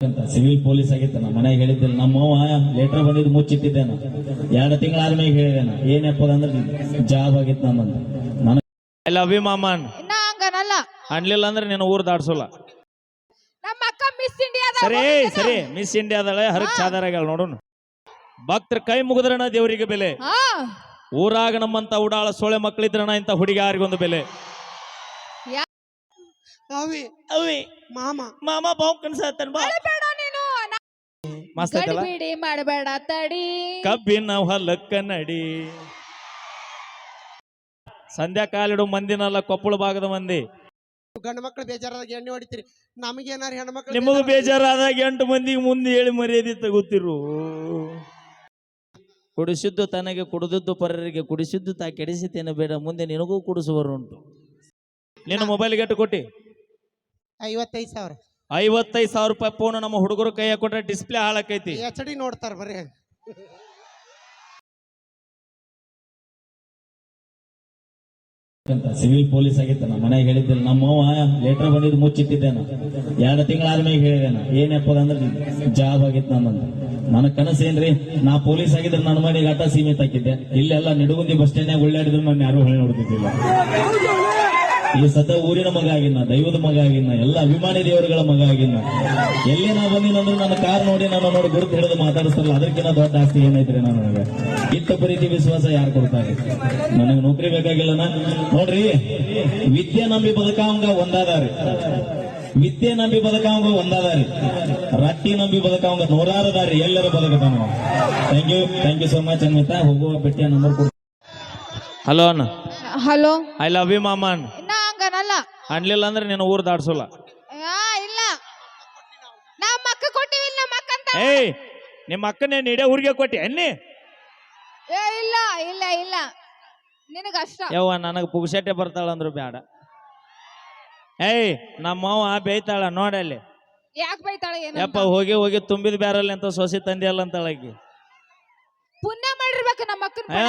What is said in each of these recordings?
ಅಂತ civil police ಆಗಿತ್ತು. ನಮ್ಮ ಮನೆಗೆ ಹೇಳಿದ್ದಿಲ್ಲ ನಮ್ಮವ್ವ ಲೆಟರ್ ಬಂದಿದ್ದು ಮುಚ್ಚಿಟ್ಟಿದ್ದೇನ. ಎರಡು ತಿಂಗಳ ಆದ್ಮೇಲೆ ಹೇಳಿದೇನ ಏನಪ್ಪ ಅಂದ್ರೆ ಜಾಬ್ ಆಗಿತ್ತು ನಮ್ಮಂತ ನನಗೆ ಐ ಲವ್ ಯು ಮಾಮನ್ ಇನ್ನ ಹಂಗನಲ್ಲ. ಅನ್ಲಿಲ್ಲ ಅಂದ್ರೆ ನೀನು ಊರ್ ದಾಡ್ಸೋಲ್ಲ ನಮ್ಮ ಅಕ್ಕ ಮಿಸ್ ಇಂಡಿಯಾದ ಸರಿ ಸರಿ. ಮಿಸ್ ಇಂಡಿಯಾದಳೆ ಹರಕ್ ಚಾದರಾಗಳ ನೋಡೋಣ ಭಕ್ತರ ಕೈ ಮುಗಿದ್ರಣ ದೇವರಿಗೆ ಬೆಲೆ. ಹಾ. ಊರಾಗ ನಮ್ಮಂತ ಉಡಾಳ ಸೊಳೆ ಮಕ್ಕಳಿದ್ರಣ ಇಂತ ಹುಡುಗಾರಿಗೊಂದು ಬೆಲೆ. ಅವಿ ಅವಿ. ಮಾಮ. ಮಾಮ ಬಾವು ಕನ್ಸತ್ತನ್ ಬಾ. ಮಸ್ತ್ ಐತಲ್ಲ ಗಡಿಬಿಡಿ ಮಾಡಬೇಡ ತಡಿ. ಕಬ್ಬಿನ ಹೊಲಕ್ಕ ನಡಿ. ಸಂಧ್ಯಾ ಕಾಲಿಡು ಮಂದಿನಲ್ಲ ಕೊಪ್ಪಳ ಭಾಗದ ಮಂದಿ. ಗಂಡು ಮಕ್ಳು ಬೇಜಾರಾದಾಗ ಎಣ್ಣೆ ಹೊಡಿತೀರಿ. ನಮಗೇನಾರು ಮಕ್ಕಳು ನಿಮಗೂ ಬೇಜಾರಾದಾಗ ಎಂಟು ಮಂದಿಗೆ ಮುಂದೆ ಹೇಳಿ ಮರ್ಯಾದೆ ತಗೋತಿರು. ಕುಡಿಸಿದ್ದು ತನಗೆ ಕುಡಿದದ್ದು ಪರರಿಗೆ ಕುಡಿಸಿದ್ದು ತಾ ಕೆಡಿಸಿತೇನೆ ಬೇಡ ಮುಂದೆ ನಿನಗೂ ಕುಡಿಸುವರುಂಟು ನಿನ್ನ ಮೊಬೈಲ್ ಎಟ್ಟು ಕೊಟ್ಟಿ? ಐವತ್ತೈದು ಸಾವಿರ. ಐವತ್ತೈದು ಸಾವಿರ ರೂಪಾಯಿ ಫೋನ್ ನಮ್ಮ ಹುಡುಗರು ಕೈಯಾಗ ಕೊಟ್ರೆ ಡಿಸ್ಪ್ಲೇ ಹಾಳಾಕೈತಿ. ಎಚ್ ಡಿ ನೋಡ್ತಾರ ಬರೀ. ಅಂತ ಸಿವಿಲ್ ಪೊಲೀಸ್ ಆಗಿತ್ತ ನಮ್ಮ ಮನೆಗೆ ಹೇಳಿದ್ದಿಲ್ಲ. ನಮ್ಮವ್ವ ಲೆಟರ್ ಬಂದಿದ್ದು ಮುಚ್ಚಿಟ್ಟಿದ್ದೇನ. ಎರಡು ತಿಂಗಳ ಆದ್ಮೇಲೆ ಹೇಳಿದೇನ ಏನಪ್ಪ ಅಂದ್ರೆ ಜಾಬ್ ಆಗಿತ್ತು ನನ್ನ ನನ್ನ ಕನಸೇನ್ರಿ ಏನ್ರಿ? ನಾ ಪೊಲೀಸ್ ಆಗಿದ್ರೆ ನನ್ನ ಮನೆಗೆ ಆಟ ಸೀಮಿತ ಹಾಕಿದ್ದೆ. ಇಲ್ಲೆಲ್ಲ ನಿಡುಗುಂದಿ ಬಸ್ ಸ್ಟ್ಯಾಂಡ್ನಾಗ ಉಳ್ಳಾಡಿದ್ರು ನಾನು ಯಾರು ಹೇಳಿ ನೋಡ್ತಿದ್ದಿಲ್ಲ. ಈ ಸತ ಊರಿನ ಮಗ ಆಗಿನ ದೈವದ ಮಗ ಆಗಿನ ಎಲ್ಲ ಅಭಿಮಾನಿ ದೇವರುಗಳ ಮಗ ಆಗಿನ ಎಲ್ಲೇ ನಾ ಬಂದಿನಂದ್ರೆ ನನ್ನ ಕಾರ್ ನೋಡಿ ನನ್ನ ನೋಡಿ ಗುರುತು ಹಿಡಿದು ಮಾತಾಡಿಸ್ತಾರಲ್ಲ ಅದಕ್ಕಿಂತ ದೊಡ್ಡ ಆಸ್ತಿ ಏನೈತ್ರಿ ನಾನು ನನಗೆ? ಇತ್ತ ಪ್ರೀತಿ ವಿಶ್ವಾಸ ಯಾರು ಕೊಡ್ತಾರೆ? ನನಗೆ ನೌಕರಿ ಬೇಕಾಗಿಲ್ಲ ನೋಡ್ರಿ ವಿದ್ಯೆ ನಂಬಿ ಬದುಕಾವಂಗ ಒಂದಾದಾರಿ. ವಿದ್ಯೆ ನಂಬಿ ಬದುಕಾವಂಗ ಒಂದಾದಾರಿ. ರಟ್ಟಿ ನಂಬಿ ಬದುಕಾವಂಗ ನೂರಾರು ದಾರಿ ಎಲ್ಲರ ಬದುಕತಾನ thank you thank you so much ಅನ್ಮಿತಾ ಹೋಗುವ ಪೆಟ್ಟಿಯ ನಂಬರ್ ಕೊಡ್ತೀನಿ ಹಲೋ ಅಣ್ಣ. ಹಲೋ ಐ ಲವ್ ಯು ಮಾಮನ್ ಹಂಗನಲ್ಲ. ಅನ್ಲಿಲ್ಲ ಅಂದ್ರೆ ನಿನ್ನ ಊರ್ ದಾಡ್ಸೋಲ್ಲ ಆ, ಇಲ್ಲ. ನಮ್ಮ ಅಕ್ಕ ಕೊಟ್ಟಿವಿಲ್ಲ ನಮ್ಮ ಅಕ್ಕ ಅಂತ ಏಯ್ ನಿಮ್ಮ ಅಕ್ಕನೇ ನೀಡೇ ಊರಿಗೆ ಕೊಟ್ಟಿ ಅನ್ನಿ ಏ ಇಲ್ಲ ಇಲ್ಲ ಇಲ್ಲ. ನಿನಗಷ್ಟ ಯವ್ವ ನನಗೆ ಪುಗ್ಸಟ್ಟೆ ಬರ್ತಾಳ ಅಂದ್ರು ಬ್ಯಾಡ. ಏಯ್ ನಮ್ಮವ್ವ ಬೇಯ್ತಾಳ ನೋಡಲ್ಲಿ ಯಾಕೆ ಬೈತಾಳೆ ಯಪ್ಪ ಏನಂತ ಹೋಗಿ ಹೋಗಿ ತುಂಬಿದ ಬ್ಯಾರಲ್ಲಿ ಅಂತ ಸೊಸಿ ತಂದಿಯಲ್ಲ ಅಂತಾಳಕಿ ಪುಣ್ಯ ಮಾಡಿರ್ಬೇಕು ನಮ್ಮ ಅಕ್ಕನ ಆ,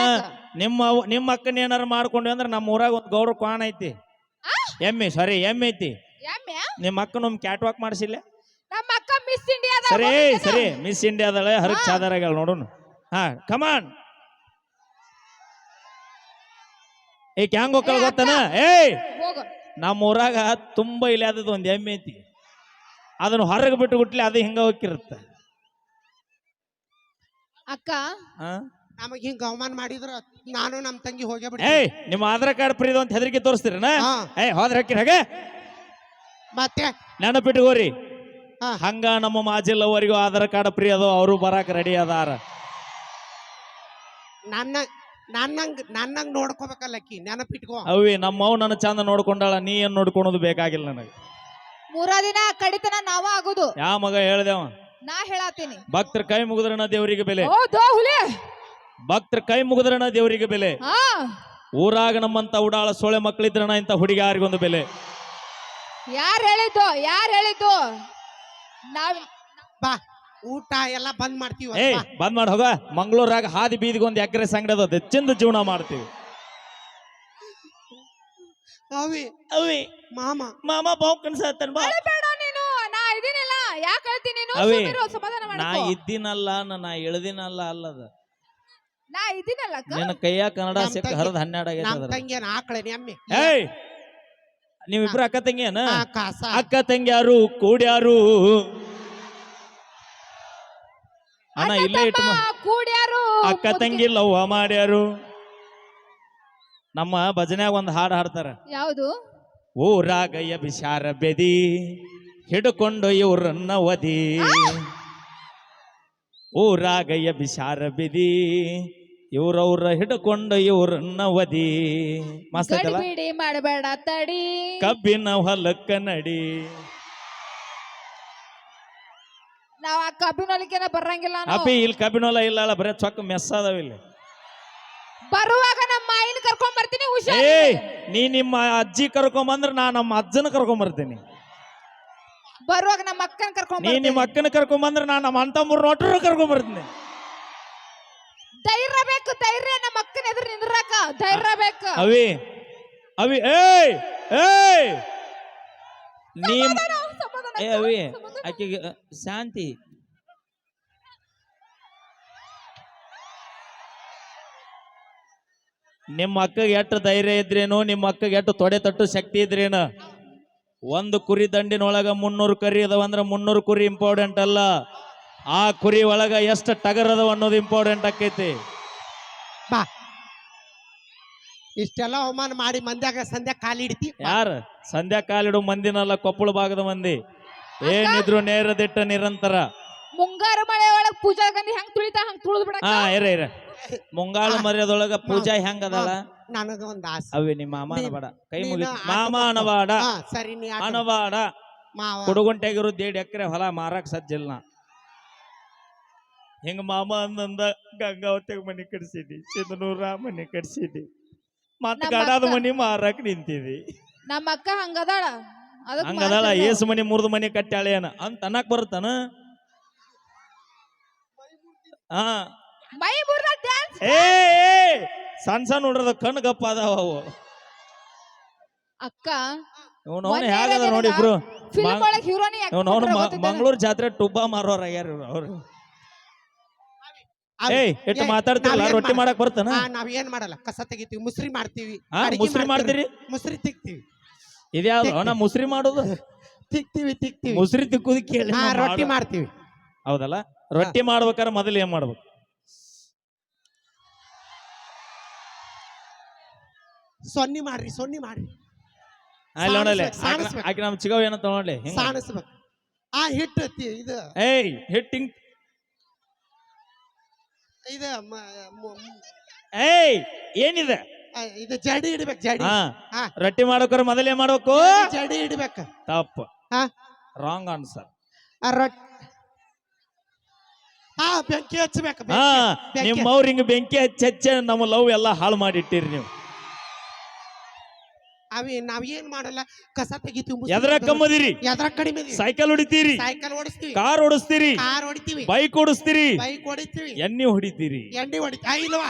ನಿಮ್ಮ ಅವ್ವ- ನಿಮ್ಮ ಅಕ್ಕನ ಏನಾರು ಮಾಡ್ಕೊಂಡ್ವಿ ಅಂದ್ರೆ ನಮ್ಮ ಊರಾಗ ಒಂದು ಗೌರವ ಕ್ವಾಣ ಐತಿ. ಎಮ್ಮೆ ಸಾರಿ ಎಮ್ಮೆ ಐತಿ. ನಿಮ್ಮ ಅಕ್ಕನ ಒಮ್ಮೆ ಕ್ಯಾಟ್ ವಾಕ್ ಮಾಡಿಸಿಲ್ಲ? ನಮ್ಮ ಅಕ್ಕ ಮಿಸ್ ಇಂಡಿಯಾದ ಸರಿ ಸರಿ ಮಿಸ್ ಇಂಡಿಯಾದಳೆ ಹರಕ್ ಚಾದರಾಗಳ ನೋಡೋಣ ಹಾ ಕಮಾನ್ ಏ ಕ್ಯಾಂಗ್ ಏ, ಗೊತ್ತನ? ಏಯ್ ನಮ್ಮ ಊರಾಗ ತುಂಬಾ ಇಲ್ಲಾದದ ಒಂದು ಎಮ್ಮೆ ಐತಿ. ಅದನ್ನ ಹೊರಗೆ ಬಿಟ್ಟು ಬಿಟ್ಲಿ ಅದು ಹಿಂಗ ಹೋಗಿರುತ್ತೆ ಅಕ್ಕ ಹಾ? ನಮಗ್ ಹಿಂಗ ಅವಮಾನ ಮಾಡಿದ್ರ ನಾನು ನಮ್ಮ ತಂಗಿ ಹೋಗೇ ಬಿಡಿ ಏಯ್ ನಿಮ್ಮ ಆಧಾರ್ ಕಾರ್ಡ್ ಪ್ರೀದು ಅಂತ ಹೆದರಿಕೆ ತೋರಿಸ್ತೀರನ? ಹಾ. ಏಯ್ ಹೋದ್ರ ಹಾಕಿರ ಹಾಗೆ. ಮತ್ತೆ? ನೆನಪಿಟ್ಕೋರಿ ಹಾ. ಹಂಗ ನಮ್ಮ ಮಾಜಿಲ್ಲವರಿಗೂ ಆಧಾರ್ ಕಾರ್ಡ್ ಫ್ರೀ ಅದು ಅವರು ಬರಾಕ ರೆಡಿ ಅದಾರ. ನನ್ನ ನನ್ನಂಗ್ ನನ್ನಂಗ್ ನೋಡ್ಕೋಬೇಕಲ್ಲ ಅಕ್ಕಿ ನೆನಪಿಟ್ಕೋ. ಅವಿ ನಮ್ಮವ್ ನನ್ನ ಚಂದ ನೋಡ್ಕೊಂಡಾಳ ನೀ ಏನ್ ನೋಡ್ಕೊಳೋದು ಬೇಕಾಗಿಲ್ಲ ನನಗೆ. ಮೂರ ದಿನ ಕಡಿತನ ನಾವ ಆಗುದು. ಯಾ ಮಗ ಹೇಳ್ದೇವ ನಾ ಹೇಳತ್ತೀನಿ ಭಕ್ತರ ಕೈ ಮುಗಿದ್ರ ದೇವರಿಗೆ ಬೆಲೆ. ಓ ದೋ ಹುಲಿ! ಭಕ್ತರ ಕೈ ಮುಗಿದ್ರಣ ದೇವರಿಗೆ ಬೆಲೆ. ಹಾ. ಊರಾಗ ನಮ್ಮಂತ ಉಡಾಳ ಸೊಳೆ ಮಕ್ಕಳಿದ್ರಣ ಇಂತ ಹುಡುಗಾರಿಗೊಂದು ಬೆಲೆ. ಯಾರು ಹೇಳಿದ್ದು? ಯಾರು ಹೇಳಿದ್ದು? ನಾವ್ ಬಾ ಊಟ ಎಲ್ಲ ಬಂದ್ ಮಾಡ್ತೀವಿ ಏಯ್ ಬಂದ್ ಮಾಡಿ ಹೋಗ. ಮಂಗಳೂರಾಗ ಹಾದಿ ಬೀದಿಗೊಂದು ಎಕರೆ ಸಂಗಡ ಅದ ಹೆಚ್ಚಿಂದ ಜೀವನ ಮಾಡ್ತೀವಿ. ಅವಿ ಅವಿ. ಮಾಮ. ಮಾಮ ಬಾವು ಕನ್ಸತ್ತನ್ ಬಾ. ಬೇಡ ನೀನು. ನಾ ಇದೀನಿಲ್ಲ ಯಾಕೆ ಹೇಳ್ತೀನಿ ನೀನು? ಅವಿ, ಸಮಾಧಾನ ನಾ ಮಾಡ್ಕೋ ಇದ್ದೀನಲ್ಲ ನಾ ಇಳ್ದಿನಲ್ಲ ಅಲ್ಲದ. ನಾ ಇದೀನಲ್ಲ ಅಕ್ಕ ನಿನ್ನ ಕೈಯ ಕನ್ನಡ ನಮ್ ಸಿಕ್ಕ ತಂಗಿ- ಹರಿದ ಹನ್ನೆರಡು ಆಗೈತೆ ನಮ್. ತಂಗಿ ಏನ್ ಅಮ್ಮಿ ಏಯ್! ನೀವಿಬ್ರು ಅಕ್ಕ ತಂಗಿಯನ? ಆ, ಕಾಸ. ಅಕ್ಕ ತಂಗಿಯಾರು ಕೂಡ್ಯಾರು. ಅಣ್ಣ ಅಣ್ಣ ಇಲ್ಲೇ ಇಟ್ಟು ತಮ್ಮ ಕೂಡ್ಯಾರು. ಅಕ್ಕ ಮುದುಕಿ- ತಂಗಿ ಲವ್ವ ಮಾಡ್ಯಾರು. ನಮ್ಮ ಭಜನ್ಯಾಗ ಒಂದು ಹಾಡು ಹಾಡ್ತಾರ. ಯಾವುದು? ಊರಾಗ ಬಿಷಾರ ಬೆದಿ ಹಿಡ್ಕೊಂಡು ಇವ್ರನ್ನ ಒದಿ. ಊರಾಗ ಬಿಷಾರ ಬೆದಿ ಇವ್ರವ್ರ ಹಿಡ್ಕೊಂಡು ಇವ್ರನ್ನ ಒದಿ ಮಸ್ತ್ ಐತಲ್ಲ? ಮಾಡಬೇಡ ತಡಿ. ಕಬ್ಬಿನ ಹೊಲಕ್ಕ ನಡಿ. ನಾವ್ ಆ ಕಬ್ಬಿನೊಲಿಕೆನ ಬರಂಗಿಲ್ಲ ನಾವು. ಅಪ್ಪಿ ಇಲ್ಲಿ ಕಬ್ಬಿನ ಹೊಲ ಇಲ್ಲ ಅಲ್ಲ ಬರೇ ಚೊಕ್ಕ ಮೆಸ್ ಅದಾವ ಇಲ್ಲಿ. ಬರುವಾಗ ನಮ್ಮ ಮಾಯಿನ ಕರ್ಕೊಂಡ್ ಬರ್ತೀನಿ ಹುಷಾರ್ ನೀ ನಿಮ್ಮ ಅಜ್ಜಿ ಕರ್ಕೊಂಬಂದ್ರ ನಾ ನಮ್ಮ ಅಜ್ಜನ ಕರ್ಕೊಂಬರ್ತೀನಿ ಬರುವಾಗ ನಮ್ಮ ಅಕ್ಕನ ಕರ್ಕೊಂಡ್ ನೀ ಬರ್ತೀನಿ. ನಿಮ್ಮ ಅಕ್ಕನ ಕರ್ಕೊಂಬಂದ್ರ ನಾ ನಮ್ಮ ಅಂತ ಮೂರು ನೋಟ್ರ ಕರ್ಕೊಂಬರ್ತೀನಿ ಬೇಕು ಧೈರ್ಯ ನಮ್ಮ ಅಕ್ಕನ ಎದುರು ನಿಂದ್ರಾಕ? ಧೈರ್ಯ ಬೇಕು? ಅವಿ ಅವಿ ಏಯ್ ಏಯ್. ನೀ ಸಮಾಧಾನ, ಸಮಾಧಾನ. ಏ ಅವಿ ಆಕೆಗೆ ಅ, ಶಾಂತಿ. ನಿಮ್ಮ ಅಕ್ಕಗೆ ಎಷ್ಟು ಧೈರ್ಯ ಇದ್ರೇನು ನಿಮ್ಮ ಅಕ್ಕಗೆ ಎಷ್ಟು ತೊಡೆ ತಟ್ಟು ಶಕ್ತಿ ಇದ್ರೇನು? ಒಂದು ಕುರಿ ದಂಡಿನೊಳಗ ಮುನ್ನೂರು ಕರಿ ಅದಾವ ಅಂದ್ರೆ ಮುನ್ನೂರು ಕುರಿ ಇಂಪಾರ್ಟೆಂಟ್ ಅಲ್ಲ. ಆ ಕುರಿ ಒಳಗ ಎಷ್ಟು ಟಗರ್ ಅದಾವ ಅನ್ನೋದು ಇಂಪಾರ್ಟೆಂಟ್ ಆಕೈತಿ. ಬಾ. ಇಷ್ಟೆಲ್ಲ ಅವಮಾನ ಮಾಡಿ ಮಂದ್ಯಾಗ ಸಂಧ್ಯಾ ಕಾಲಿಡ್ತಿ ಯಾರ? ಸಂಧ್ಯಾ ಕಾಲಿಡು ಮಂದಿನಲ್ಲ ಕೊಪ್ಪಳ ಭಾಗದ ಮಂದಿ. ಏನಿದ್ರು ನೇರ ದಿಟ್ಟ ನಿರಂತರ. ಮುಂಗಾರು ಮಳೆ ಒಳಗ್ ಪೂಜಾ ಗಂಧಿ ಹೆಂಗ್ ತುಳಿತಾ ಹಂಗ್ ತುಳಿದ್ ಬಿಡ ಹಾ ಇರ ಇರ. ಮುಂಗಾಳು ಮರ್ಯಾದೊಳಗ ಪೂಜಾ ಹೆಂಗ ಅದಲ್ಲ ನನಗ ಒಂದ್ ಆಸೆ. ಅವೇ ನಿಮ್ಮ ಮಾಮ ಅನವಾಡ ಕೈ ಮುಗಿ ಮಾಮ ಅನವಾಡ ಹಾ, ಸರಿ ನೀ ಆಟ ಅನಬಾಡ. ಮಾವ. ಕುಡುಗುಂಟೆಗಿರು ದೇಡ್ ಎಕರೆ ಹೊಲ ಮಾರಕ್ ಸಜ್ಜಿಲ್ಲ. ನಾ. ಹಿಂಗ ಮಾಮ ಅಂದಂದ ಗಂಗಾವತಿಗೆ ಮನೆ ಕಟ್ಸಿದಿ ಸಿದ್ಧನೂರ ಮನೆ ಕಟ್ಸಿದಿ ಮತ್ತ ನಮ್ಮ ಗಡಾದ ಅಕ್ಕ- ಮನಿ ಮಾರಕ್ ನಿಂತಿದಿ ನಮ್ಮ ಅಕ್ಕ ಹಂಗದಾಳ. ಅದಕ್ ಹಂಗದಲ್ಲ ಮಾಡ್ತಿರ್ತಾವ. ಏಸು ಮನಿ ಮುರಿದ ಮನಿ ಕಟ್ಟಾಳೆ ಏನ ಅಂತ ಅನ್ನಕ್ ಬರುತ್ತಾನ? ಹಾ. ಮೈ ಮುರ್ದ ಡ್ಯಾನ್ಸ್ ಏ ಏ, ಸಣ್ಣ ಸಣ್ಣ ಹುಡ್ರದ ಕಣ್ಣು ಗಪ್ಪ ಅದಾವ ಅವು. ಅಕ್ಕ ಇವನು ಮೊನ್ನೆ ಹೇಗದ ನೋಡಿ ಇಬ್ರು ಫಿಲ್ಮ್ ಒಳಗ್ ಹೀರೋನಿ ಇವನು ಅವನು ಮಂಗಳೂರು ಜಾತ್ರೆ ಟುಬ್ಬ ಮಾರೋರ್ ಆಗ್ಯಾರ ಇವ್ರು ಅವ್ರು. ಅವ್- ಏಯ್ ಏ, ಮಾತಾಡ್ತಿರಲ್ಲ? ರೊಟ್ಟಿ ಮಾಡ- ಮಾಡಕ್ ಬರ್ತಾನ ನಾವ್ ಏನ್ ಮಾಡಲ್ಲ. ಕಸ ತೆಗಿತೀವಿ ಮುಸ್ರಿ ಮಾಡ್ತೀವಿ ಹಾ ಅಡಿಗೆ ಮುಸ್ರಿ ಮಾಡ್ತೀರಿ? ಮುಸ್ರಿ ತಿಕ್ತೀವಿ. ಇದ್ಯಾವ್ದು? ನಾ ಮುಸ್ರಿ ಮಾಡೋದು? ತಿಕ್ತೀವಿ ತಿಕ್ತೀವಿ. ಮುಸ್ರಿ ತಿಕ್ಕುದು ಕೇಳಿ ಹಾ ನಾವ್ ರೊಟ್ಟಿ ಮಾಡು. ಮಾಡ್ತೀವಿ. ಹೌದಲ್ಲ? ರೊಟ್ಟಿ ಮಾಡ್ಬೇಕಾದ್ರೆ ಮೊದಲು ಏನ್ ಮಾಡ್ಬೇಕು? ಸೊನ್ನಿ ಮಾಡ್ರಿ ಸೊನ್ನಿ ಮಾಡ್ರಿ. ಅಲ್ಲಿ ನೋಡಲೆ ಸಾಣಿಸ್ಬೇಕು, ಸಾಣಿಸ್ಬೇಕು. ಆಕೆ ನಮ್ ಚಿಗವ್ ಏನೋ ತಗೊಳ್ಳಿ ಹಿಂಗ. ಸಾಣಿಸ್ಬೇಕು. ಆ ಹಿಟ್ಟು ತಿ- ಇದು. ಏಯ್ ಹಿಟ್ಟಿಂಗ್ ಇದು ಏಯ್ ಏನಿದೆ? ಇದು ಜಡಿ ಇಡ್ಬೇಕು ಜಡಿ. ಹಾ ಹಾ. ರೊಟ್ಟಿ ಮಾಡೋಕ್ರ ಮೊದಲೇ ಮಾಡೋಕು ಮಾಡ್ಬೇಕು? ಜಡಿ ಇಡ್ಬೇಕು. ತಪ್ಪು. ಹಾ ರಾಂಗ್ ಆನ್ಸರ್ ಆ ರೊಟ್ಟಿ ಹಾ ಬೆಂಕಿ ಹಚ್ಚಬೇಕು ಹಾ ಬೆಂಕಿ. ಬೆಂಕಿ. ನಿಮ್ಮವ್ರ ಹಿಂಗ ಬೆಂಕಿ ಹಚ್ಚಿ ಹಚ್ಚಿ ನಮ್ಮ ಲವ್ ಎಲ್ಲ ಹಾಳು ಮಾಡಿಟ್ಟಿರಿ ನೀವು. ಅವಿ ನಾವೇನ್ ಏನ್ ಮಾಡಲ್ಲ ಕಸ ತೆಗಿತೀವಿ ಎದ್ರ ಕಮ್ಮದಿರಿ? ಎದ್ರ ಕಡಿಮೆ ಸೈಕಲ್ ಹೊಡಿತೀರಿ? ಸೈಕಲ್ ಓಡಿಸ್ತೀವಿ. ಕಾರ್ ಓಡಿಸ್ತೀರಿ? ಕಾರ್ ಹೊಡಿತೀವಿ. ಬೈಕ್ ಓಡಿಸ್ತೀರಿ? ಬೈಕ್ ಹೊಡಿತೀವಿ. ಎಣ್ಣೆ ಹೊಡಿತೀರಿ? ಎಣ್ಣೆ ಹೊಡಿತಾ ಇಲ್ವಾ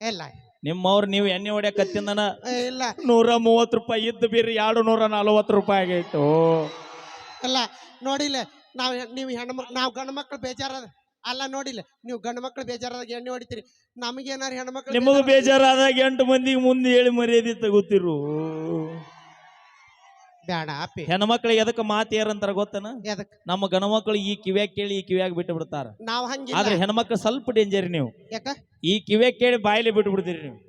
ಇಲ್ಲ ನಿಮ್ಮವ್ರು ನೀವು ಎಣ್ಣೆ ಹೊಡ್ಯಾಕತ್ತಿಂದನ ಏ, ಇಲ್ಲ. ನೂರ ಮೂವತ್ತು ರೂಪಾಯಿ ಇದ್ದು ಬೀರಿ ಎರಡು ನೂರ ನಲವತ್ತು ರೂಪಾಯಿ ಆಗೈತು? ಅಲ್ಲ ನೋಡಿಲ್ಲ ನಾವ್ ನೀವು ಹೆಣ್ಮಕ್ ನಾವ್ ಗಂಡು ಮಕ್ಳು ಬೇಜಾರದ ಅಲ್ಲ ನೋಡಿಲ್ಲ ನೀವು ಗಂಡು ಮಕ್ಳು ಬೇಜಾರಾದಾಗ ಎಣ್ಣೆ ಹೊಡಿತೀರಿ. ನಮಗೇನಾರು ಹೆಣ್ಮಕ್ಳು ನಿಮಗೂ ಬೇಜಾರಾದಾಗ- ಎಂಟು ಮಂದಿಗೆ ಮುಂದೆ ಹೇಳಿ ಮರ್ಯಾದೆ ತಗೋತಿರು. ಬೇಡ ಅಪ್ಪಿ ಹೆಣ್ಮಕ್ಳಿಗೆ ಎದಕ್ಕೆ ಮಾತು ಏನಂತಾರ ಗೊತ್ತನ? ಎದಕ್? ನಮ್ಮ ಗಣಮಕ್ಳು ಈ ಕಿವ್ಯಾಗ ಕೇಳಿ ಈ ಕಿವ್ಯಾಗ ಬಿಟ್ಟು ಬಿಡ್ತಾರ. ನಾವು ಹಂಗಿಲ್ಲ. ಆದ್ರೆ ಹೆಣ್ಮಕ್ಳು ಸ್ವಲ್ಪ ಡೇಂಜರ್ ನೀವು. ಯಾಕ? ಈ ಕಿವ್ಯಾಗ ಕೇಳಿ ಬಾಯಲ್ಲಿ ಬಿಟ್ಟು ಬಿಡ್ತೀರಿ ನೀವು.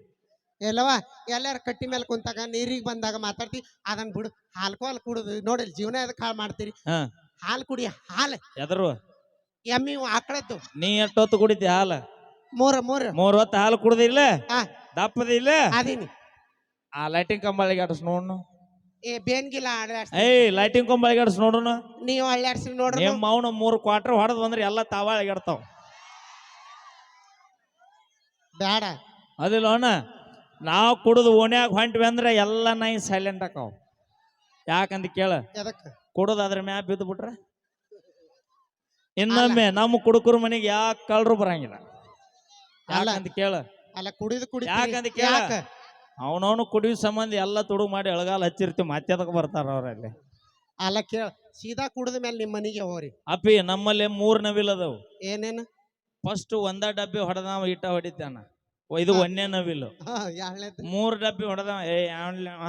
ಎಲ್ಲವಾ ಎಲ್ಲಾರು ಕಟ್ಟಿ ಮೇಲೆ ಕುಂತಾಗ ನೀರಿಗೆ ಬಂದಾಗ ಮಾತಾಡ್ತಿ ಅದನ್ನ ಬಿಡು ಹಾಲ್ಕೋ ಹಾಲು ಕುಡುದು. ನೋಡಿಲ್ ಜೀವನ ಎದಕ್ ಹಾಳು ಮಾಡ್ತೀರಿ? ಹಾ. ಹಾಲು ಕುಡಿ ಹಾಲು. ಎದರು. ಎಮ್ಮಿ ಆಕಳದ್ದು. ನೀ ಎಷ್ಟೊತ್ತು ಕುಡಿತಿ ಹಾಲು? ಮೂರ ಮೂರ. ಮೂರ್ ಹೊತ್ತು ಹಾಲು ಕುಡ್ದಿಲ್ಲ ಹಾ. ದಪ್ಪದಿಲ್ಲ ಅದೀನಿ. ಆ ಲೈಟಿಂಗ್ ಕಂಬಳಿಗೆ ಆಡಸ್ ನೋಡ್ನು. ಏ ಬೇನ್ಗಿಲ್ಲ ಆಡಾಡ್ಸಿ ಏಯ್ ಲೈಟಿಂಗ್ ಕಂಬಳಿಗೆ ಆಡಸ್ ನೋಡುನು. ನೀವು ಅಳ್ಳಾಡ್ಸಿ ನೋಡ್ರಿ. ನಿಮ್ಮ ಅವನು ಮೂರು ಕ್ವಾರ್ಟರ್ ಹೊಡೆದ್ ಬಂದ್ರೆ ಎಲ್ಲ ತಾವಾಳಿಗಾಡ್ತಾವ ಬೇಡ ಅದಿಲ್ಲ ಅಣ್ಣ ನಾವು ಕುಡಿದು ಓಣ್ಯಾಗ ಹೊಂಟ್ವಿ ಅಂದ್ರೆ ಎಲ್ಲ ನಾಯಿ ಸೈಲೆಂಟ್ ಆಕಾವ್. ಯಾಕಂದ್ ಕೇಳ? ಎದಕ್? ಕುಡಿದು ಅದ್ರ ಮ್ಯಾಗ ಬಿದ್ದು ಬಿಟ್ರ? ಇನ್ನೊಮ್ಮೆ ನಮ್ಮ ಕುಡುಕರ ಮನೆಗೆ ಯಾಕೆ ಕಳ್ರು ಬರಂಗಿಲ್ಲ. ಯಾಕಂತ ಕೇಳ. ಅಲ್ಲ ಕುಡಿದು ಕುಡಿ ಯಾಕಂತ ಕೇಳ? ಅವನವನು ಕುಡಿಯೋ ಸಂಬಂಧ ಎಲ್ಲ ತುಡು ಮಾಡಿ ಎಳಗಾಲ ಹಚ್ಚಿರ್ತೀವಿ ಮತ್ತೆ ಅದಕ್ಕೆ ಬರ್ತಾರ ಅವ್ರಲ್ಲಿ? ಅಲ್ಲ ಕೇಳ. ಸೀದಾ ಕುಡಿದ ಮೇಲೆ ನಿಮ್ಮ ಮನೆಗೆ ಹೋರಿ ಅಪ್ಪಿ ನಮ್ಮಲ್ಲಿ ಮೂರ್ ನವಿಲ್ ಅದಾವು ಏನೇನು? ಫಸ್ಟ್ ಒಂದ ಡಬ್ಬಿ ಹೊಡೆದವ ಇಟ್ಟ ಹೊಡಿತಾನ. ಇದು. ಒಂದೇ ನವಿಲು. ಮೂರ್ ಡಬ್ಬಿ ಹೊಡೆದವ. ಏ ಯಾವ?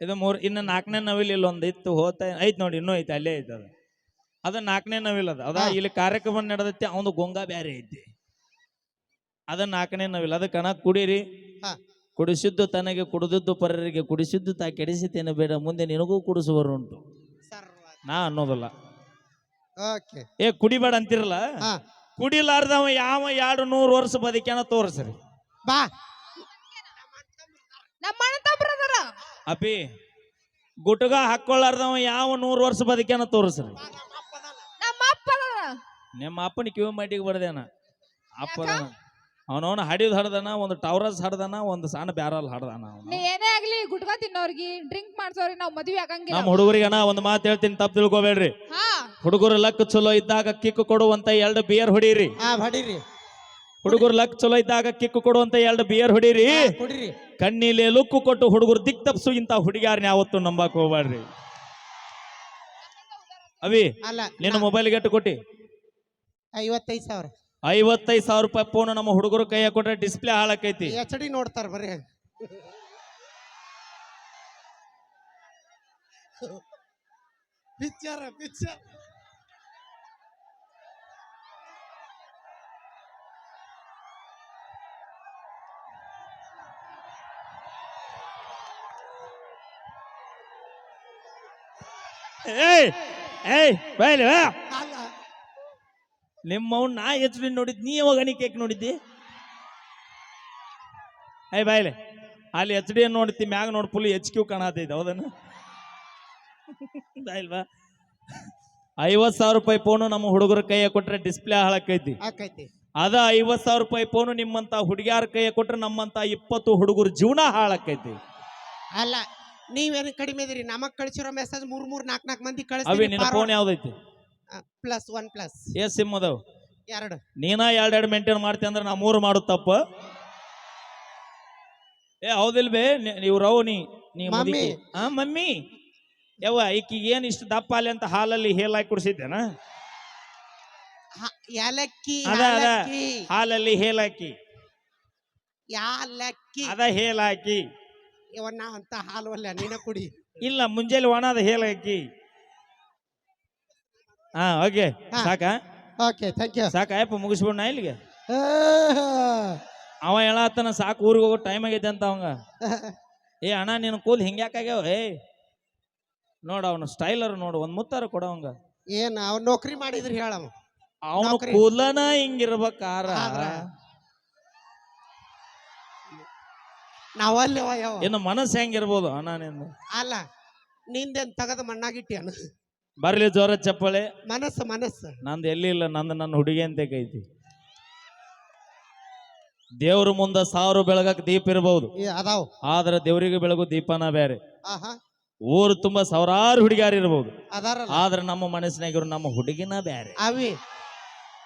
ಇದು ಮೂರ್ ಇನ್ನು ನಾಲ್ಕನೇ ನವಿಲ್ ಇಲ್ಲಿ ಒಂದ್ ಇತ್ತು ಹೋತ ಐತ್ ನೋಡಿ ಇನ್ನೂ ಐತೆ ಅಲ್ಲೇ ಐತಿ ಅದು ಅದು ನಾಲ್ಕನೇ ನವಿಲ್ ಅದ. ಅದ ಇಲ್ಲಿ ಕಾರ್ಯಕ್ರಮ ನಡೆದೈತಿ ಅವನು ಗೊಂಗ ಬ್ಯಾರೆ ಐತಿ. ಅದ ನಾಲ್ಕನೇ ನವಿಲ್ ಕಣ ಕುಡೀರಿ. ಕುಡಿರಿ ಕುಡಿಸಿದ್ದು ತನಗೆ ಕುಡಿದಿದ್ದು ಪರರಿಗೆ ಕುಡಿಸಿದ್ದು ತಾ ಕೆಡಿಸಿತೇನೆ ಬೇಡ ಮುಂದೆ ನಿನಗೂ ಕುಡಿಸುವರುಂಟು ನಾ ಅನ್ನೋದಲ್ಲ. ಓಕೆ. ಏ ಕುಡಿಬೇಡ ಅಂತಿರಲ್ಲ? ಕುಡಿಲಾರ್ದ ಕುಡಿಲಾರ್ದವ ಯಾವ ಎರಡು ನೂರು ವರ್ಷ ಬದುಕ್ಯಾನ ತೋರಿಸ್ರಿ. ಬಾ. ಅಪಿ ಗುಟ್ಗ ಹಾಕೊಳ್ಳಾರ್ದವ ಯಾವ ನೂರು ವರ್ಷ ಬದುಕ್ಯಾನ ತೋರಿಸ್ರಿ. ನಿಮ್ಮ ಅಪ್ಪನ ಕಿವಿ ಮಟ್ಟಿಗೆ ಬರ್ದೇನ? ಅಪ್ಪ ಅವನವನ ಹಡಿದ್ ಹಡ್ದನ ಒಂದು ಟವರಸ್ ಹಡ್ದನ ಒಂದು ಸಣ್ಣ ಬ್ಯಾರಲ್ ಹಡ್ದನ. ನೀ ಏನೇ ಆಗ್ಲಿ ಗುಟ್ಕಾ ತಿನ್ನೋರ್ಗಿ ಡ್ರಿಂಕ್ ಮಾಡ್ಸೋರಿ ನಾವು ಮದ್ವೆ ಆಗಂಗಿಲ್ಲ. ನಮ್ಮ ಹುಡುಗರಿಗನ ಒಂದು ಮಾತು ಹೇಳ್ತೀನಿ ತಪ್ಪು ತಿಳ್ಕೊಬೇಡ್ರಿ. ಹಾ. ಹುಡುಗರು ಲಕ್ ಚಲೋ ಇದ್ದಾಗ ಕಿಕ್ ಕೊಡುವಂತ ಎರಡು ಬಿಯರ್ ಹೊಡೀರಿ. ಹಾ ಹೊಡಿರಿ. ಹುಡುಗರು ಲಕ್ ಚಲೋ ಇದ್ದಾಗ ಕಿಕ್ ಕೊಡುವಂತ ಎರಡು ಬಿಯರ್ ಹೊಡೀರಿ. ಕುಡಿರಿ. ಕಣ್ಣಿಲೆ ಲುಕ್ಕು ಕೊಟ್ಟು ಹುಡುಗರು ದಿಕ್ ತಪ್ಸು ಇಂತ ಹುಡುಗಿಯಾರನ್ನ ಯಾವತ್ತು ನಂಬಕ್ ಹೋಗ್ಬೇಡ್ರಿ ಅವಿ ಅಲ್ಲ ನಿನ್ನ ಮೊಬೈಲ್ ಗೆಟ್ಟು ಕೊಟ್ಟಿ. ಐವತ್ತೈದು ಸಾವಿರ. ಐವತ್ತೈದು ಸಾವಿರ ರೂಪಾಯಿ ಫೋನ್ ನಮ್ಮ ಹುಡುಗರು ಕೈಯಾಗ ಕೊಟ್ರೆ ಡಿಸ್ಪ್ಲೇ ಹಾಳಾಕೈತಿ. ಎಚ್ ಡಿ ನೋಡ್ತಾರ ಬರೀ ಪಿಕ್ಚರ್ ಪಿಕ್ಚರ್ ಏಯ್ ಏಯ್ ಬೈಲಿ ಬಾ ಅಲ್ಲ ನಿಮ್ಮವ್ ನಾ ಎಚ್ ನೋಡಿದ್ ನೀ ಯಾವಾಗ ನೀ ಕೇಕ್ ನೋಡಿದ್ದಿ? ಏಯ್ ಬಾಯ್ಲೆ ಅಲ್ಲಿ ಎಚ್ ಡಿ ನೋಡ್ತಿ ಮ್ಯಾಗ ನೋಡ್ ಫುಲ್ ಎಚ್ ಕ್ಯೂ ಕಾಣತೈತೆ ಹೌದನ? ಇಲ್ವಾ ಐವತ್ ಸಾವಿರ ರೂಪಾಯಿ ಫೋನು ನಮ್ಮ ಹುಡುಗರ ಕೈಯ ಕೊಟ್ರೆ ಡಿಸ್ಪ್ಲೇ ಹಾಳಾಕೈತಿ. ಆಕೈತಿ ಅದ ಐವತ್ ಸಾವಿರ ರೂಪಾಯಿ ಫೋನು ನಿಮ್ಮಂತ ಹುಡುಗಿಯಾರ ಕೈಯ ಕೊಟ್ರೆ ನಮ್ಮಂತ ಇಪ್ಪತ್ತು ಹುಡುಗರ ಜೀವನ ಹಾಳಾಕೈತಿ. ಅಲ್ಲ ನೀವೇನು ಕಡಿಮೆ ಇದೀರಿ? ನಮಗ್ ಕಳಿಸಿರೋ ಮೆಸೇಜ್ ಮೂರ್ ಮೂರ್ ನಾಲ್ಕ್ ನಾಲ್ಕು ಮಂದಿ ಅವಿ ನಿನ್ನ phone ಯಾವ್ದೈತಿ? Plus one plus S SIM ಅದಾವ? ಎರಡು. ನೀನ ಎರಡೆರಡು ಮೇಂಟೈನ್ ಮಾಡ್ತಿ ಅಂದ್ರೆ ನಾ ಮೂರು ಮಾಡು ತಪ್ಪ. ಏ ಹೌದಿಲ್ ಬೇ ನೀವು ರವ್ ನೀ ನೀ ಮಮ್ಮಿ. ಮುದುಕಿ. ಆ ಮಮ್ಮಿ. ಯವ್ವ ಈಕಿ ಏನ್ ಇಷ್ಟು ದಪ್ಪ ಅಲ್ಲಿ ಅಂತ ಹಾಲಲ್ಲಿ ಹೇಲ್ ಹಾಕಿ ಕುಡಿಸಿದ್ದೇನ? ಹ- ಯಾಲಕ್ಕಿ ಅದ, ಅದ. ಯಾಲಕ್ಕಿ ಹಾಲಲ್ಲಿ ಹೇಲಾಕಿ ಹಾಕಿ. ಯಾಲಕ್ಕಿ. ಅದ ಹೇಲ್ ಹಾಕಿ. ಇವನ್ನ ಅಂತ ಹಾಲು ಅಲ್ಲ ನೀನ ಕುಡಿ. ಇಲ್ಲ ಮುಂಜಾನೆ ಒಣ ಹೇಲ್ ಹಾಕಿ. ಹಾ ಓಕೆ ಹಾ. ಸಾಕಾ? ಓಕೆ ಥ್ಯಾಂಕ್ ಯು ಸಾಕ? ಅಯ್ಯಪ್ಪ ಮುಗಿಸ್ಬಿಡ್ ನಾ ಇಲ್ಲಿಗೆ ಅವ ಹೇಳತ್ತನ ಸಾಕು ಊರಿಗೆ ಹೋಗೋ ಟೈಮ್ ಆಗೈತೆ ಅಂತ ಅವಂಗ. ಏ ಅಣ್ಣ ನಿನ್ನ ಕೂಲ್ ಹಿಂಗ್ಯಾಕಾಗ್ಯಾವ ಏ ನೋಡ ಅವನು ಸ್ಟೈಲರ್ ನೋಡು ಒಂದ್ ಮುತ್ತಾರ ಕೊಡ ಅವಂಗ. ಏನ್ ಅವ್ ನೌಕರಿ ಮಾಡಿದ್ರಿ ಹೇಳವ ಅವನು ನೌಕರಿ. ಕೂಲನ ಹಿಂಗಿರ್ಬೇಕಾರ. ಆದ್ರ. ನಾವಲ್ಲಿ ಯಾವ ಇನ್ನು ಮನಸ್ಸು ಹೆಂಗಿರ್ಬೋದು ಅಣ್ಣ ನಿಂದು? ಅಲ್ಲ ನಿಂದೇನ್ ತಗದ ಮಣ್ಣಾಗಿಟ್ಟಿಯನು ಬರ್ಲಿ ಜೋರ ಚಪ್ಪಳೆ. ಮನಸ್ಸು ಮನಸ್ಸು. ನಂದು ಎಲ್ಲಿ ಇಲ್ಲ ನಂದು ನನ್ನ ಹುಡುಗಿ ಅಂತ ಕೈತಿ. ದೇವ್ರ ಮುಂದ ಸಾವಿರ ಬೆಳಗಕ್ ದೀಪ ಇರಬಹುದು ಅದಾವ್. ಆದ್ರೆ ದೇವರಿಗೆ ಬೆಳಗು ದೀಪನ ಬೇರೆ. ಆಹಾ. ಊರು ತುಂಬಾ ಸಾವಿರಾರು ಹುಡುಗಿಯಾರು ಇರಬಹುದು ಅದಾರಲ್ಲ. ಆದ್ರೆ ನಮ್ಮ ಮನಸ್ಸಿನಾಗಿರೋ ನಮ್ಮ ಹುಡುಗಿನ ಬೇರೆ. ಅವಿ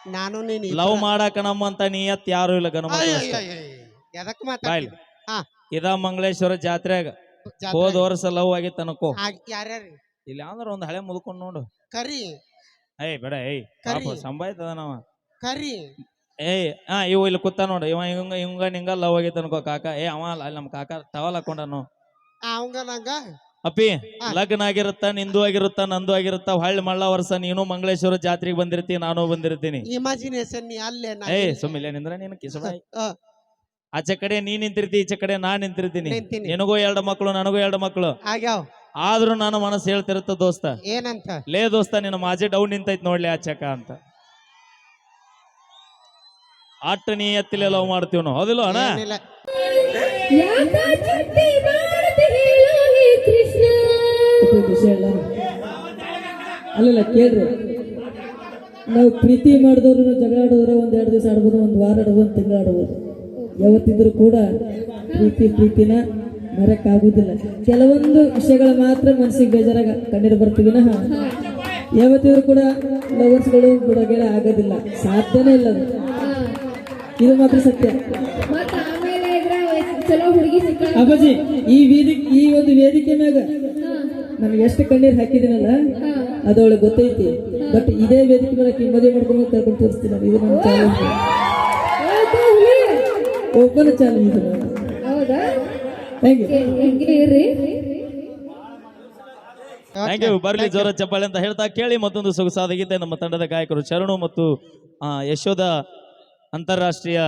ನಾನು ಲವ್ ಮಾಡಾಕ ನಮ್ಮಂತ ನಿಯತ್ ಯಾರು ಇಲ್ಲ ಗಣಮ. ಎದಕ್ ಬಾಯ್ಲಿ. ಹಾ. ಇದ ಮಂಗಳೇಶ್ವರ ಜಾತ್ರೆಗ ಜಾತ್ರೆ- ಹೋದ ವರ್ಷ ಲವ್ ಆಗಿತ್ತು ಅನ್ಕೋ ಯಾರ್ಯಾರು ಇಲ್ಲಿ ಯಾವ್ದಾರ ಒಂದ್ ಹಳೆ ಮುದ್ಕೊಂಡ್ ನೋಡು. ಕರಿ. ಏಯ್ ಬೇಡ ಏಯ್ ಕರಿ. ಪಾಪ ಸಂಭಾಯ್ತದ ನಾವ. ಕರಿ. ಏಯ್ ಹಾ ಇವು ಇಲ್ಲಿ ಕೂತ ನೋಡು. ಇವ ಹಿಂಗ ಹಿಂಗ ನಿಂಗ ಲವ್ ಆಗೈತೆ ಅನ್ಕೋ ಕಾಕ. ಏ ಅವ ಅಲ್ಲ ಅಲ್ಲಿ ನಮ್ಮ ಕಾಕ ಟವಲ್ ಹಾಕೊಂಡನು ಅವಂಗ ನಂಗ? ಅಪ್ಪಿ. ಲಗ್ನ ಆಗಿರುತ್ತ ನಿಂದು ಆಗಿರುತ್ತ ನಂದು ಆಗಿರುತ್ತ ಹಳ್ಳಿ ಮಳ್ಳ ವರ್ಷ ನೀನು ಮಂಗಳೇಶ್ವರ ಜಾತ್ರೆಗೆ ಬಂದಿರ್ತಿ ನಾನು ಬಂದಿರ್ತೀನಿ. ಇಮ್ಯಾಜಿನೇಷನ್ ನೀ ಅಲ್ಲೇ ನಾ ಏಯ್ ಇಲ್ಲಿ. ಸುಮ್ಮಿಲ್ಲ ನಿಂದ್ರ ನೀನು ಕಿಸಬಾಯಿ ಆ, ಆಚೆ ಕಡೆ ನೀ ನಿಂತಿರ್ತಿ ಈಚೆ ಕಡೆ ನಾ ನಿಂತಿರ್ತೀನಿ. ನಿಂತೀನಿ. ನಿನಗೂ ಎರಡು ಮಕ್ಕಳು ನನಗೂ ಎರಡು ಮಕ್ಕಳು. ಆಗ್ಯಾವ್. ಆದ್ರೂ ನನ್ನ ಮನಸ್ಸು ಹೇಳ್ತಿರುತ್ತ ದೋಸ್ತ. ಏನಂತ? ಲೇ ದೋಸ್ತ ನಿನ್ನ ಮಾಜಿ ಡೌನ್ ನಿಂತೈತ್ ನೋಡ್ಲಿ ಚಕ ಅಂತ. ಅಟ್ಟ ನೀ ಎತ್ತಿಲ್ಲ ಲವ್ ಮಾಡ್ತೀವಿ ನಾವು ಹೌದಿಲ್ಲ ಅಣ್ಣ? ಏನಿಲ್ಲ. ಇದು ವಿಷಯ ಅಲ್ಲ ಅಲ್ಲಲ್ಲ ಕೇಳ್ರಿ. ನಾವು ಪ್ರೀತಿ ಮಾಡಿದವ್ರು ಜಗಳ ಆಡಿದ್ರೆ ಒಂದ್ ಎರಡು ದಿವಸ ಆಡ್ಬೋದು ಒಂದು ವಾರ ಆಡ್ಬೋದು ಒಂದು ತಿಂಗಳು ಆಡ್ಬೋದು. ಯಾವತ್ತಿದ್ರು ಕೂಡ ಪ್ರೀತಿ ಪ್ರೀತಿನ ಮರೆಯಕ್ಕಾಗುದಿಲ್ಲ ಕೆಲವೊಂದು ವಿಷಯಗಳು ಮಾತ್ರ ಮನಸ್ಸಿಗೆ ಬೇಜಾರಾಗ ಕಣ್ಣೀರು ಬರ್ತೀವಿ ನಾ ಯಾವತ್ತಿದ್ರು ಕೂಡ ಲವರ್ಸ್ಗಳು ಬಿಡೋಗೆಲ್ಲ ಆಗೋದಿಲ್ಲ. ಸಾಧ್ಯನೇ ಇಲ್ಲ ಅದು. ಇದು ಮಾತ್ರ ಸತ್ಯ. ಅಪ್ಪಾಜಿ ಈ ವೇದಿಕೆ ಈ ಒಂದು ವೇದಿಕೆ ಮ್ಯಾಗ ನಮ್ಗೆ ಎಷ್ಟು ಕಣ್ಣೀರು ಹಾಕಿದಿನಲ್ಲ ಅದೊಳಗೆ ಗೊತ್ತೈತಿ. ಬಟ್ ಇದೇ ವೇದಿಕೆ ಮೇಲೆ ಕಿಮ್ಮದಿ ಮದುವೆ ಮಾಡ್ಕೊಂಡು ಕರ್ಕೊಂಡು ತೋರಿಸ್ತೀನಿ. ಇದು ನನ್ನ ಚಾಲೆಂಜ್ ಒಬ್ಬನ ಚಾಲೆಂಜ್ ಥ್ಯಾಂಕ್ ಯು. ಬರ್ಲಿ ಜೋರ ಚಪ್ಪಾಳೆ ಅಂತ ಹೇಳ್ತಾ ಕೇಳಿ ಮತ್ತೊಂದು ಸೊಗಸಾದ ಗೀತೆ ನಮ್ಮ ತಂಡದ ಗಾಯಕರು ಶರಣು ಮತ್ತು ಆ, ಯಶೋಧ ಅಂತಾರಾಷ್ಟ್ರೀಯ